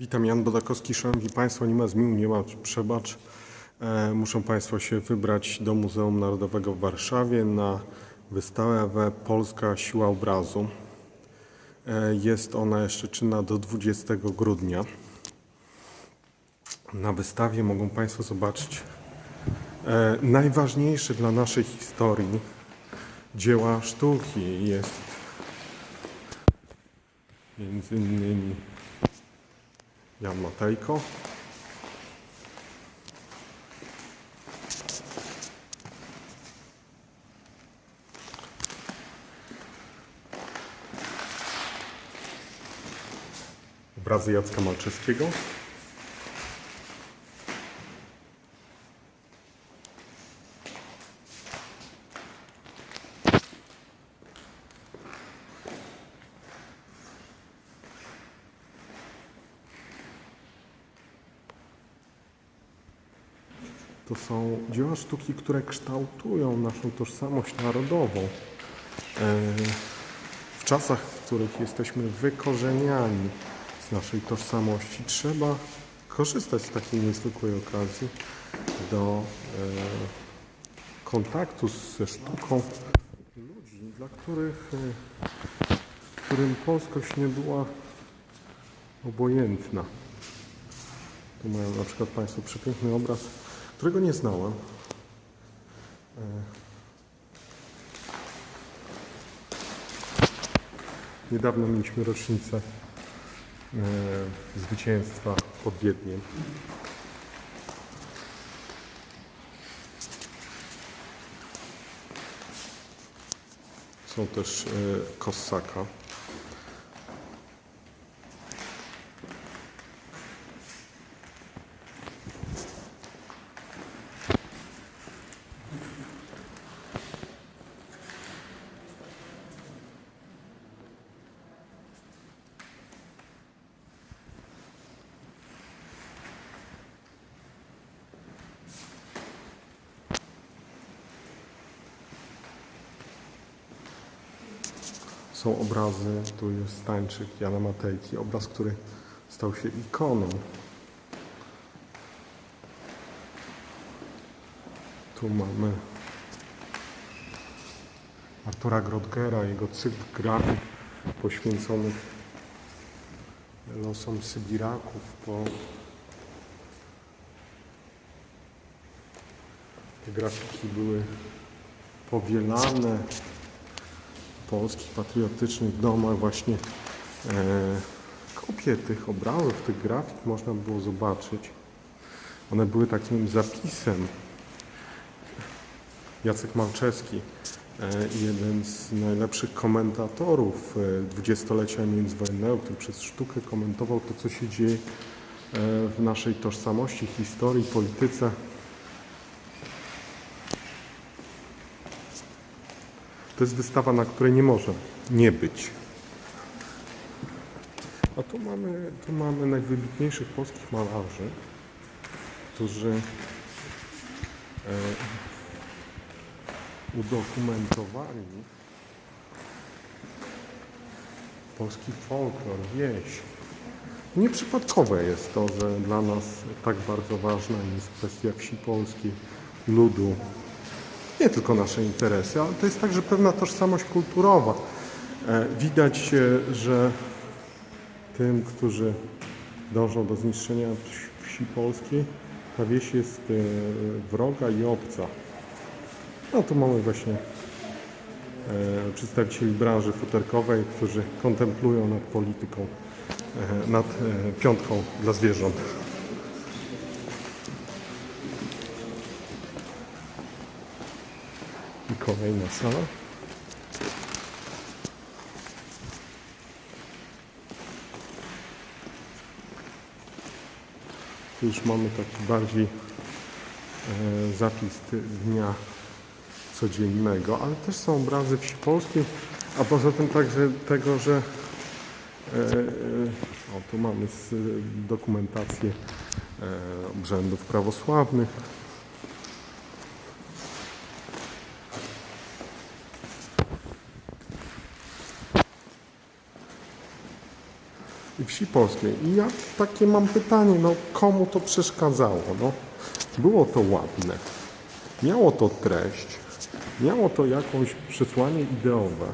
Witam, Jan Bodakowski. Szanowni Państwo, nie ma zmił, nie ma przebacz. E, muszą Państwo się wybrać do Muzeum Narodowego w Warszawie na wystawę Polska Siła Obrazu. E, jest ona jeszcze czynna do 20 grudnia. Na wystawie mogą Państwo zobaczyć e, najważniejsze dla naszej historii dzieła sztuki. Jest między innymi Jan Matejko. Obrazy Jacka Malczewskiego. To są dzieła sztuki, które kształtują naszą tożsamość narodową. E, W czasach, w których jesteśmy wykorzeniani z naszej tożsamości, trzeba korzystać z takiej niezwykłej okazji do e, kontaktu ze sztuką ludzi, dla których, e, którym polskość nie była obojętna. Tu mają na przykład Państwo przepiękny obraz, którego nie znałem. E, Niedawno mieliśmy rocznicę e, zwycięstwa pod Wiedniem. Są też e, Kossaka. Są obrazy, tu jest Stańczyk Jana Matejki, obraz, który stał się ikoną. Tu mamy Artura Grodgera, jego cykl grafik poświęconych losom Sybiraków po te grafiki były powielane polskich patriotycznych domach właśnie e, kopie tych obrazów, tych grafik można było zobaczyć. One były takim zapisem. Jacek Malczewski, e, jeden z najlepszych komentatorów e, dwudziestolecia międzywojennego, który przez sztukę komentował to, co się dzieje e, w naszej tożsamości, historii, polityce. To jest wystawa, na której nie może nie być. A tu mamy, tu mamy najwybitniejszych polskich malarzy, którzy e, udokumentowali polski folklor, wieś. Nieprzypadkowe jest to, że dla nas tak bardzo ważna jest kwestia wsi polskiej, ludu, nie tylko nasze interesy, ale to jest także pewna tożsamość kulturowa. E, Widać, że tym, którzy dążą do zniszczenia wsi- polskiej, ta wieś jest e, wroga i obca. No tu mamy właśnie e, przedstawicieli branży futerkowej, którzy kontemplują nad polityką, nad piątką dla zwierząt. I kolejna sala. Tu już mamy taki bardziej e, zapis dnia codziennego, ale też są obrazy wsi polskiej, a poza tym także tego, że e, e, o, tu mamy dokumentację e, obrzędów prawosławnych. Wsi polskiej. I ja takie mam pytanie, no komu to przeszkadzało? No, było to ładne, miało to treść, miało to jakąś przesłanie ideowe.